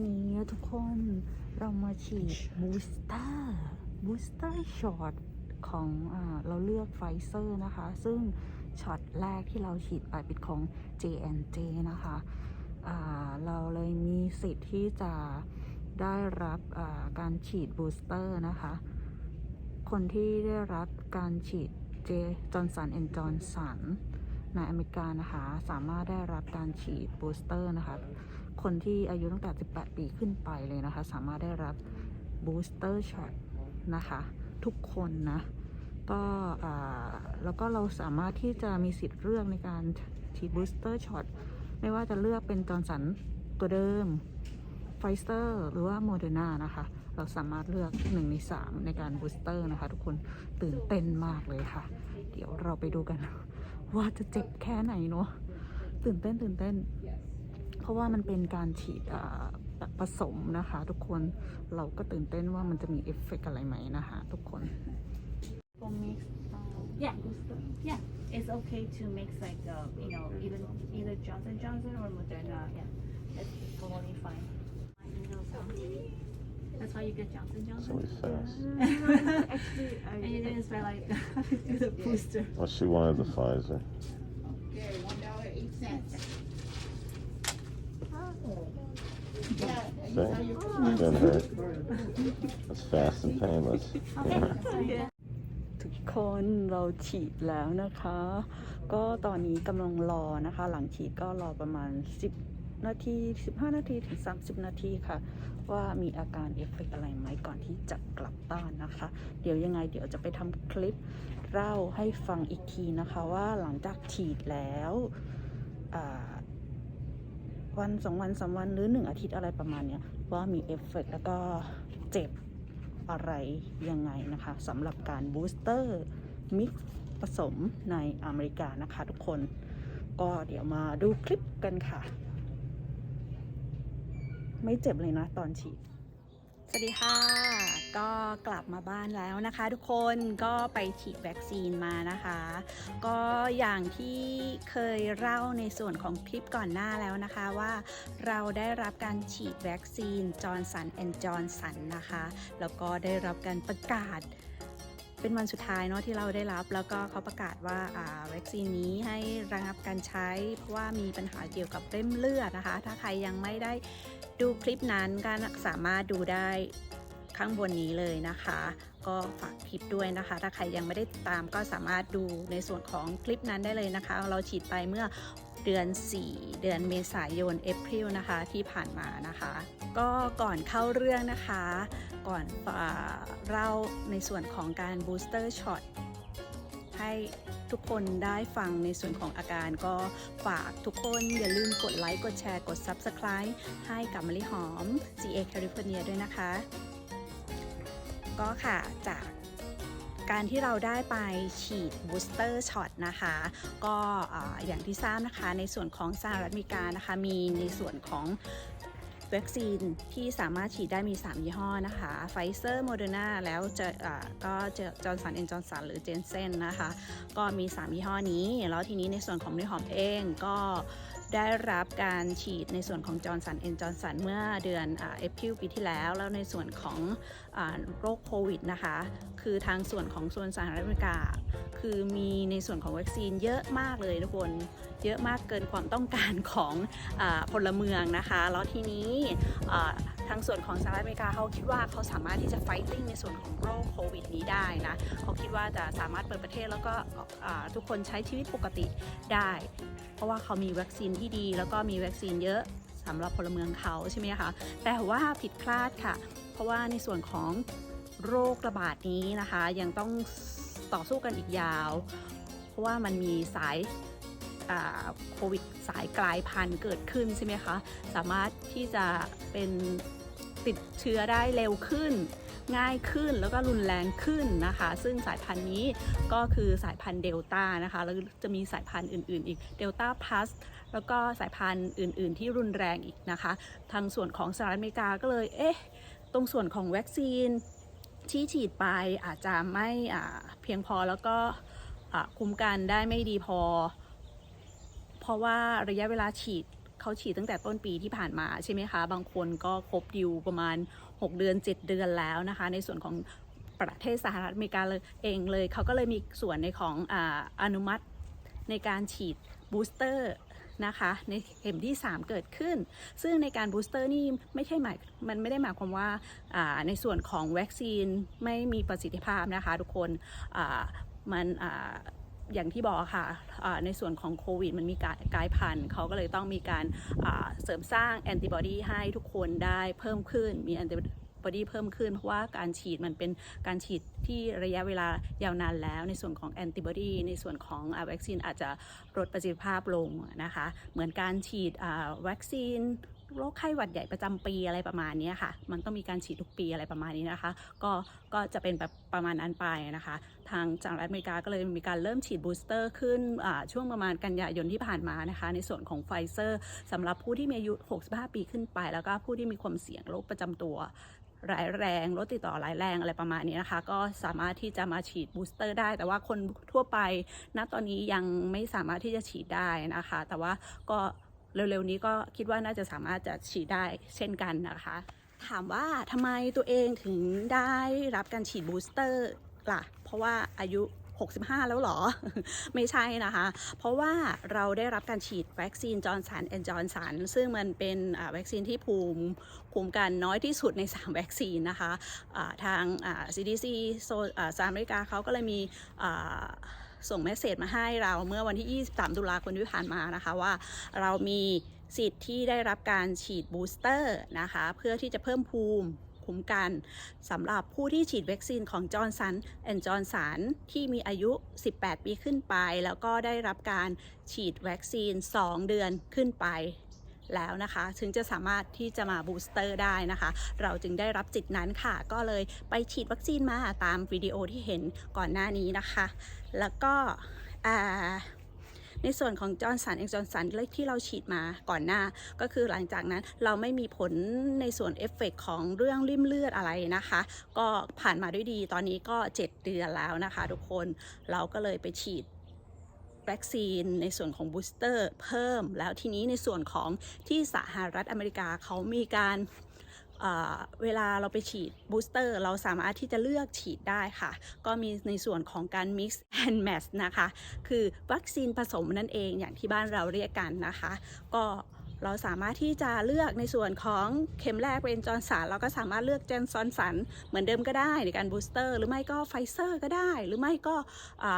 วันนี้ทุกคนเรามาฉีดบูสเตอร์บูสเตอร์ช็อตของอาเราเลือกไฟเซอร์นะคะ ซึ่งช็อตแรกที่เราฉีดไปเป็นของ J&J นะคะอ่าเราเลยมีสิทธิ์ที่จะได้รับอ่าการฉีดบูสเตอร์นะคะ คนที่ได้รับการฉีดเจจอร์นสันแอนจอร์นสันในอเมริกานะคะ สามารถได้รับการฉีดบูสเตอร์นะคะ คนที่อายุตั้งแต่ 18 ปีขึ้นไปเลยนะคะ สามารถได้รับบูสเตอร์ช็อตนะคะ ทุกคนนะ ก็แล้วก็เราสามารถที่จะมีสิทธิ์เลือกในการฉีดบูสเตอร์ช็อตไม่ว่าจะเลือกเป็นจอร์นสันตัวเดิมไฟเซอร์หรือว่าโมเดอร์นานะคะ เราสามารถเลือกหนึ่งในสามในการบูสเตอร์นะคะ ทุกคนตื่นเต้นมากเลยค่ะ เดี๋ยวเราไปดูกัน ว่าจะเจ็บแค่ไหนเนาะตื่นเต้นตื่นเต้น เพราะว่ามันเป็นการฉีดอ่าแบบผสมนะคะ ทุกคนเราก็ตื่นเต้นว่ามันจะมีเอฟเฟกต์อะไรไหมนะคะทุกคน for mix uh, Yeah. booster. yeah it's okay to mix like uh, you know even either Johnson Johnson or Moderna yeah that's totally fine that's why you get Johnson So Johnson we fast. Actually, I, and you didn't spend like do the booster Well, she wanted the Pfizer. Say. Been hurt. That's fast and painless. Yeah. ทุกคนเราฉีดแล้วนะคะ ก็ตอนนี้กำลังรอนะคะ หลังฉีดก็รอประมาณ 10 นาที 15 นาทีถึง 30 นาทีค่ะ ว่ามีอาการเอฟเฟกอะไรไหมก่อนที่จะกลับบ้านนะคะ เดี๋ยวยังไงเดี๋ยวจะไปทำคลิปเล่าให้ฟังอีกทีนะคะว่าหลังจากฉีดแล้วอ่า วันสองวันสามวันหรือหนึ่งอาทิตย์อะไรประมาณเนี้ยว่ามีเอฟเฟกต์แล้วก็เจ็บอะไรยังไงนะคะสำหรับการบูสเตอร์มิกซ์ผสมในอเมริกานะคะ ทุกคนก็เดี๋ยวมาดูคลิปกันค่ะ ไม่เจ็บเลยนะตอนฉีด สวัสดีค่ะ ก็กลับมาบ้านแล้วนะคะ ทุกคนก็ไปฉีดวัคซีนมานะคะ ก็อย่างที่เคยเล่าในส่วนของคลิปก่อนหน้าแล้วนะคะว่าเราได้รับการฉีดวัคซีนจอร์นสันแอนด์จอร์นสันนะคะ แล้วก็ได้รับการประกาศเป็นวันสุดท้ายเนาะที่เราได้รับแล้วก็เขาประกาศว่าวัคซีนนี้ให้ระงับการใช้ เพราะว่ามีปัญหาเกี่ยวกับเล่มเลือดนะคะ ถ้าใครยังไม่ได้ดูคลิปนั้นก็สามารถดูได้ ข้างบนนี้เลยนะคะ ก็ฝากคลิปด้วยนะคะ ถ้าใครยังไม่ได้ติดตามก็สามารถดูในส่วนของคลิปนั้นได้เลยนะคะ เราฉีดไปเมื่อเดือน 4 เดือนเมษายนเอพริลนะคะที่ผ่านมานะคะ ก็ก่อนเข้าเรื่องนะคะ ก่อนเล่าในส่วนของการบูสเตอร์ช็อตให้ทุกคนได้ฟังในส่วนของอาการก็ฝากทุกคนอย่าลืมกดไลค์ กดแชร์ กด Subscribe ให้กับมะลิหอม CA California ด้วยนะคะ ก็ค่ะจากการที่เราได้ไปฉีดบูสเตอร์ช็อตนะคะ ก็อ่าอย่างที่ทราบนะคะในส่วนของสหรัฐอเมริกานะคะมีในส่วนของวัคซีนที่สามารถฉีดได้มี 3 ยี่ห้อนะคะไฟเซอร์โมเดอร์นาแล้วจะก็จะจอร์นสันเอนจอร์สันหรือเจนเซนนะคะ ก็มี 3 ยี่ห้อนี้ แล้วทีนี้ในส่วนของนิหอมเองก็ ได้รับการฉีดในส่วนของจอร์นสันเอนจอร์สันเมื่อเดือนเอพิลปีที่แล้ว แล้วในส่วนของอโรคโควิดนะคะ คือทางส่วนของส่วนสหรัฐอเมริกา คือมีในส่วนของวัคซีนเยอะมากเลยทุกคนเยอะมากเกินความต้องการของอพลเมืองนะคะ แล้วทีนี้ทางส่วนของสหรัฐอเมริกาเขาคิดว่าเขาสามารถที่จะไฟติ้งในส่วนของโรคโควิดนี้ได้นะเขาคิดว่าจะสามารถเปิดประเทศแล้วก็ทุกคนใช้ชีวิตปกติได้ เพราะว่าเขามีวัคซีนที่ดี แล้วก็มีวัคซีนเยอะสำหรับพลเมืองเขาใช่ไหมคะแต่ว่าผิดพลาดค่ะ เพราะว่าในส่วนของโรคระบาดนี้นะคะ ยังต้องต่อสู้กันอีกยาว เพราะว่ามันมีสายโควิด สายกลายพันธุ์เกิดขึ้นใช่ไหมคะ สามารถที่จะเป็นติดเชื้อได้เร็วขึ้น ง่ายขึ้นแล้วก็รุนแรงขึ้นนะคะ ซึ่งสายพันธุ์นี้ก็คือสายพันธุ์เดลต้านะคะ แล้วจะมีสายพันธุ์อื่น ๆ อีกเดลต้าพลัสแล้วก็สายพันธุ์อื่น ๆ ที่รุนแรงอีกนะคะ ทางส่วนของสหรัฐอเมริกาก็เลยเอ๊ะตรงส่วนของวัคซีนที่ฉีดไปอาจจะไม่อ่าเพียงพอแล้วก็อ่าคุมกันได้ไม่ดีพอ เพราะว่าระยะเวลาฉีดเขาฉีดตั้งแต่ต้นปีที่ผ่านมาใช่ไหมคะ บางคนก็ครบดิวประมาณ 6 เดือน 7 เดือนแล้วนะคะ ในส่วนของประเทศสหรัฐอเมริกาเลยเองเลยเขาก็เลยมีส่วนในของออนุมัติในการฉีดบูสเตอร์นะคะในเข็มที่ 3 เกิดขึ้น ซึ่งในการบูสเตอร์นี่ไม่ใช่หมายมันไม่ได้หมายความว่าาในส่วนของวัคซีนไม่มีประสิทธิภาพนะคะทุกคนมัน อย่างที่บอกค่ะอ่าในส่วนของโควิดมันมีการกลายพันธุ์เขาก็เลยต้องมีการเสริมสร้างแอนติบอดีให้ทุกคนได้เพิ่มขึ้นมีแอนติบอดีเพิ่มขึ้น เพราะว่าการฉีดมันเป็นการฉีดที่ระยะเวลายาวนานแล้ว ในส่วนของแอนติบอดีในส่วนของอวัคซีนอาจจะลดประสิทธิภาพลงนะคะ เหมือนการฉีดวัคซีน โรคไข้หวัดใหญ่ประจำปีอะไรประมาณนี้ค่ะ มันต้องมีการฉีดทุกปีอะไรประมาณนี้นะคะ ก็ก็จะเป็นแบบประมาณนั้นไปนะคะ ทางสหรัฐอเมริกาก็เลยมีการเริ่มฉีดบูสเตอร์ขึ้นช่วงประมาณกันยายนที่ผ่านมานะคะ ในส่วนของไฟเซอร์สำหรับผู้ที่มีอายุ 65 ปีขึ้นไป แล้วก็ผู้ที่มีความเสี่ยงโรคประจำตัวร้ายแรงโรคติดต่อร้ายแรงอะไรประมาณนี้นะคะ ก็สามารถที่จะมาฉีดบูสเตอร์ได้ แต่ว่าคนทั่วไปณตอนนี้ยังไม่สามารถที่จะฉีดได้นะคะ แต่ว่าก็ เร็วๆนี้ก็คิดว่าน่าจะสามารถจะฉีดได้เช่นกันนะคะ ถามว่าทำไมตัวเองถึงได้รับการฉีดบูสเตอร์ล่ะ เพราะว่าอายุ 65 แล้วหรอ ไม่ใช่นะคะ เพราะว่าเราได้รับการฉีดวัคซีนจอร์นสันแอนจอร์นสันซึ่งมันเป็นวัคซีนที่ภูมิคุ้มกันน้อยที่สุดใน 3 วัคซีนนะคะอ่าทาง CDC สหรัฐอเมริกาเขาก็เลยมี ส่งเมสเซจมาให้เราเมื่อวันที่ 23 ตุลาคมที่ผ่านมานะคะว่าเรามีสิทธิ์ที่ได้รับการฉีดบูสเตอร์นะคะเพื่อที่จะเพิ่มภูมิคุ้มกันสำหรับผู้ที่ฉีดวัคซีนของจอร์นสันแอนจอร์นสันที่มีอายุ 18 ปีขึ้นไป แล้วก็ได้รับการฉีดวัคซีน 2 เดือนขึ้นไป แล้วนะคะ ถึงจะสามารถที่จะมาบูสเตอร์ได้นะคะ เราจึงได้รับจิตนั้นค่ะ ก็เลยไปฉีดวัคซีนมาตามวิดีโอที่เห็นก่อนหน้านี้นะคะ แล้วก็ในส่วนของจอร์นสันเองจอร์นสันที่เราฉีดมาก่อนหน้า ก็คือหลังจากนั้นเราไม่มีผลในส่วนเอฟเฟกของเรื่องริ่มเลือดอะไรนะคะ ก็ผ่านมาด้วยดีตอนนี้ก็ 7 เดือนแล้วนะคะ ทุกคนเราก็เลยไปฉีด วัคซีนในส่วนของบูสเตอร์เพิ่ม แล้วทีนี้ในส่วนของที่สหรัฐอเมริกาเขามีการเวลาเราไปฉีดบูสเตอร์เราสามารถที่จะเลือกฉีดได้ค่ะ ก็มีในส่วนของการ mix and match นะคะ คือวัคซีนผสมนั่นเองอย่างที่บ้านเราเรียกกันนะคะ ก็ เราสามารถที่จะเลือกในส่วนของเข็มแรกเป็นจอร์นสันเราก็สามารถเลือกเจนซอนสันเหมือนเดิมก็ได้ในการบูสเตอร์หรือไม่ก็ไฟเซอร์ก็ได้ หรือไม่ก็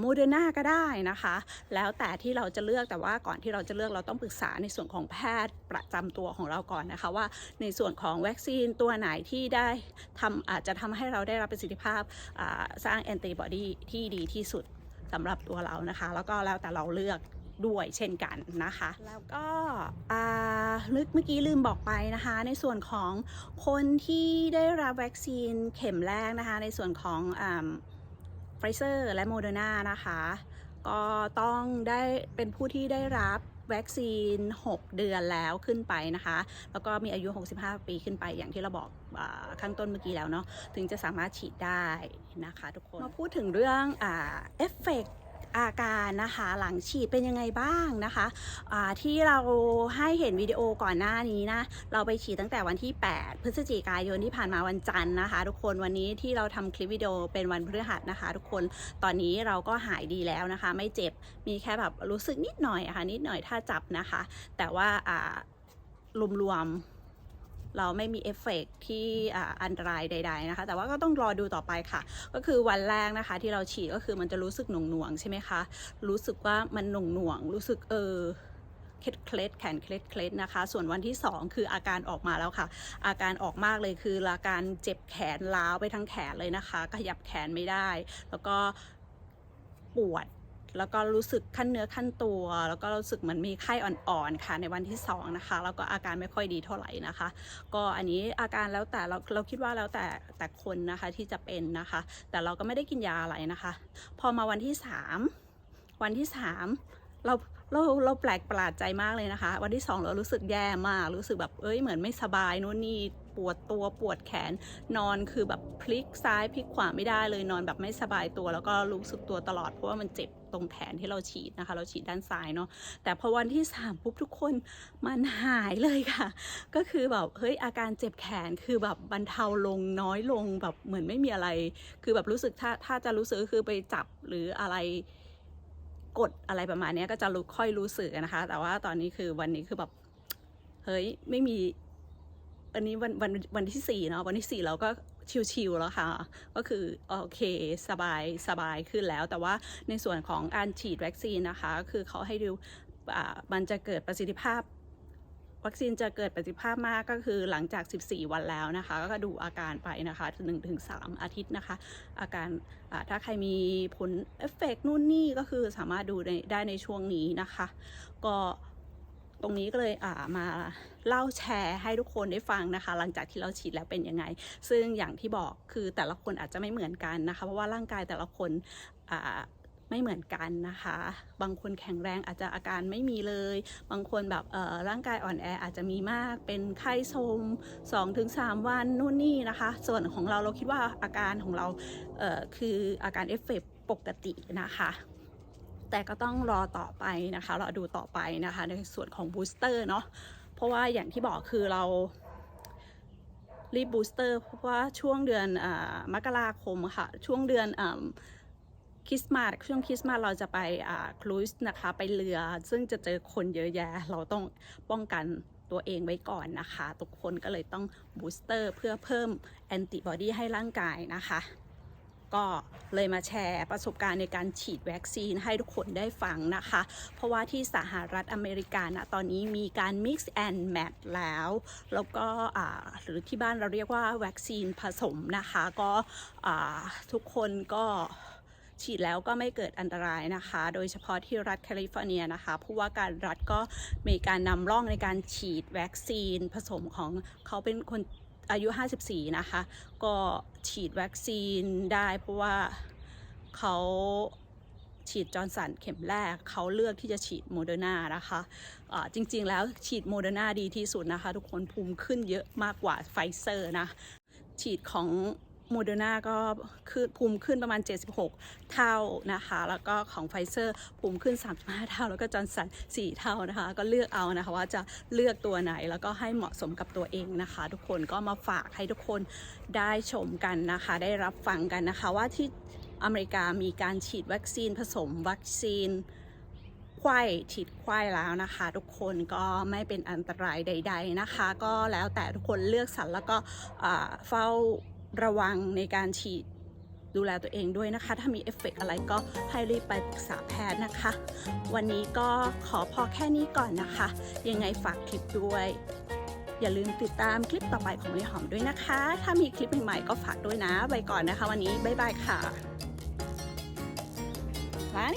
โมเดอร์นาก็ได้นะคะ แล้วแต่ที่เราจะเลือกแต่ว่าก่อนที่เราจะเลือกเราต้องปรึกษาในส่วนของแพทย์ประจำตัวของเราก่อนนะคะว่า ในส่วนของวัคซีนตัวไหนที่ได้ทำอาจจะทำให้เราได้รับประสิทธิภาพสร้างแอนติบอดีที่ดีที่สุดสำหรับตัวเรานะคะ แล้วก็แล้วแต่เราเลือก ด้วยเช่นกันนะคะ แล้วก็ลึกเมื่อกี้ลืมบอกไปนะคะ ในส่วนของคนที่ได้รับวัคซีนเข็มแรกนะคะ ในส่วนของไฟเซอร์และโมเดอร์นานะคะ ก็ต้องได้เป็นผู้ที่ได้รับวัคซีน 6 เดือนแล้วขึ้นไปนะคะ แล้วก็มีอายุ 65 ปีขึ้นไปอย่างที่เราบอกอข้างต้นเมื่อกี้แล้วเนาะ ถึงจะสามารถฉีดได้นะคะทุกคน มาพูดถึงเรื่องเอฟเฟกต์ อาการนะคะหลังฉีดเป็นยังไงบ้างนะคะอ่าที่เราให้เห็นวิดีโอก่อนหน้านี้นะเราไปฉีดตั้งแต่วันที่ 8 พฤศจิกายนที่ผ่านมาวันจันทร์นะคะ ทุกคนวันนี้ที่เราทำคลิปวิดีโอเป็นวันพฤหัสนะคะ ทุกคนตอนนี้เราก็หายดีแล้วนะคะ ไม่เจ็บมีแค่แบบรู้สึกนิดหน่อยะค่ะนิดหน่อยถ้าจับนะคะ แต่ว่าอ่ารวมๆ เราไม่มีเอฟเฟกต์ที่อันตรายใด ๆนะคะ แต่ว่าก็ต้องรอดูต่อไปค่ะ ก็คือวันแรกนะคะ ที่เราฉีดก็คือมันจะรู้สึกหน่วงๆใช่ไหมคะ รู้สึกว่ามันหน่วงๆรู้สึกเออเคล็ดเคล็ดแขนเคล็ดเคล็ดนะคะ ส่วนวันที่ 2 คืออาการออกมาแล้วค่ะ อาการออกมากเลยคืออาการเจ็บแขนล้าวไปทั้งแขนเลยนะคะขยับแขนไม่ได้ แล้วก็ปวด แล้วก็รู้สึกขั้นเนื้อขั้นตัว แล้วก็รู้สึกเหมือนมีไข้อ่อนๆค่ะในวันที่สองนะคะแล้วก็อาการไม่ค่อยดีเท่าไหร่นะคะ ก็อันนี้อาการแล้วแต่เราเราคิดว่าแล้วแต่แต่คนนะคะที่จะเป็นนะคะ แต่เราก็ไม่ได้กินยาอะไรนะคะ พอมาวันที่สามวันที่สามเราเราเราแปลกประหลาดใจมากเลยนะคะ วันที่สองเรารู้สึกแย่มาก รู้สึกแบบเอ้ยเหมือนไม่สบายนู่นนี่ปวดตัวปวดแขนนอนคือแบบพลิกซ้ายพลิกขวาไม่ได้เลยนอนแบบไม่สบายตัว แล้วก็รู้สึกตัวตลอดเพราะว่ามันเจ็บ รงแขนที่เราฉีดนะคะ เราฉีดด้านซ้ายเนาะแต่พอวันที่สามปุ๊บทุกคนมันหายเลยค่ะ ก็คือแบบเฮ้ยอาการเจ็บแขนคือแบบบรรเทาลงน้อยลงแบบเหมือนไม่มีอะไร คือแบบรู้สึกถ้าถ้าจะรู้สึกคือไปจับหรืออะไรกดอะไรประมาณนี้ก็จะรู้ค่อยรู้สึกนะคะ แต่ว่าตอนนี้คือวันนี้คือแบบเฮ้ยไม่มีอันนี้วันวันวันที่สี่เนาะวันที่สี่เราก็ ชิวๆแล้วค่ะ ก็คือโอเคสบายสบายขึ้นแล้ว แต่ว่าในส่วนของการฉีดวัคซีนนะคะก็คือเขาให้ดูมันจะเกิดประสิทธิภาพวัคซีนจะเกิดประสิทธิภาพมากก็คือหลังจาก 14 วันแล้วนะคะ ก็ดูอาการไปนะคะ1-3 อาทิตย์นะคะ อาการาถ้าใครมีผลเอฟเฟกต์นู่นนี่ก็คือสามารถดูได้ในช่วงนี้นะคะ ก็ ตรงนี้ก็เลยอ่ามาเล่าแชร์ให้ทุกคนได้ฟังนะคะ หลังจากที่เราฉีดแล้วเป็นยังไง ซึ่งอย่างที่บอกคือแต่ละคนอาจจะไม่เหมือนกันนะคะ เพราะว่าร่างกายแต่ละคนอ่าไม่เหมือนกันนะคะ บางคนแข็งแรงอาจจะอาการไม่มีเลย บางคนแบบร่างกายอ่อนแออาจจะมีมาก เป็นไข้โทรม2-3 วันนู่นนี่นะคะ ส่วนของเราเราคิดว่าอาการของเราเคืออาการเอฟเฟกต์ปกตินะคะ แต่ก็ต้องรอต่อไปนะคะรอดูต่อไปนะคะ ในส่วนของบูสเตอร์เนาะเพราะว่าอย่างที่บอกคือเรารีบบูสเตอร์เพราะว่าช่วงเดือนอมกราคมค่ะ ช่วงเดือนอคริสต์มาสช่วงคริสต์มาสเราจะไปครูซนะคะไปเรือ ซึ่งจะเจอคนเยอะแยะ เราต้องป้องกันตัวเองไว้ก่อนนะคะ ทุกคนก็เลยต้องบูสเตอร์เพื่อเพิ่มแอนติบอดีให้ร่างกายนะคะ ก็เลยมาแชร์ประสบการณ์ในการฉีดวัคซีนให้ทุกคนได้ฟังนะคะ เพราะว่าที่สหรัฐอเมริกานะตอนนี้มีการ mix and match แล้ว แล้วก็หรือที่บ้านเราเรียกว่าวัคซีนผสมนะคะ ก็ทุกคนก็ฉีดแล้วก็ไม่เกิดอันตรายนะคะ โดยเฉพาะที่รัฐแคลิฟอร์เนียนะคะ ผู้ว่าการรัฐก็มีการนำร่องในการฉีดวัคซีนผสมของเขาเป็นคน อายุ 54 นะคะ ก็ฉีดวัคซีนได้เพราะว่าเขาฉีดจอร์นสันเข็มแรกเขาเลือกที่จะฉีดโมเดอร์นานะคะะจริงๆแล้วฉีดโมเดอร์นาดีที่สุดนะคะ ทุกคนภูมิขึ้นเยอะมากกว่าไฟเซอร์นะ ฉีดของ โมเดอร์นาก็คือภูมิขึ้นประมาณ 76 เท่านะคะ แล้วก็ของไฟเซอร์ภูมิขึ้น 35 เท่า แล้วก็จอร์นสัน4 เท่านะคะ ก็เลือกเอานะคะว่าจะเลือกตัวไหนแล้วก็ให้เหมาะสมกับตัวเองนะคะ ทุกคนก็มาฝากให้ทุกคนได้ชมกันนะคะ ได้รับฟังกันนะคะว่าที่อเมริกามีการฉีดวัคซีนผสมวัคซีนควายฉีดควายแล้วนะคะ ทุกคนก็ไม่เป็นอันตรายใด ๆนะคะ ก็แล้วแต่ทุกคนเลือกสรรแล้วก็เฝ้า ระวังในการฉีดดูแลตัวเองด้วยนะคะ ถ้ามีเอฟเฟกต์อะไรก็ให้รีบไปปรึกษาแพทย์นะคะ วันนี้ก็ขอพอแค่นี้ก่อนนะคะ ยังไงฝากคลิปด้วย อย่าลืมติดตามคลิปต่อไปของยายหอมด้วยนะคะ ถ้ามีคลิปใหม่ๆก็ฝากด้วยนะ ไปก่อนนะคะ วันนี้บ๊ายบายค่ะร้าน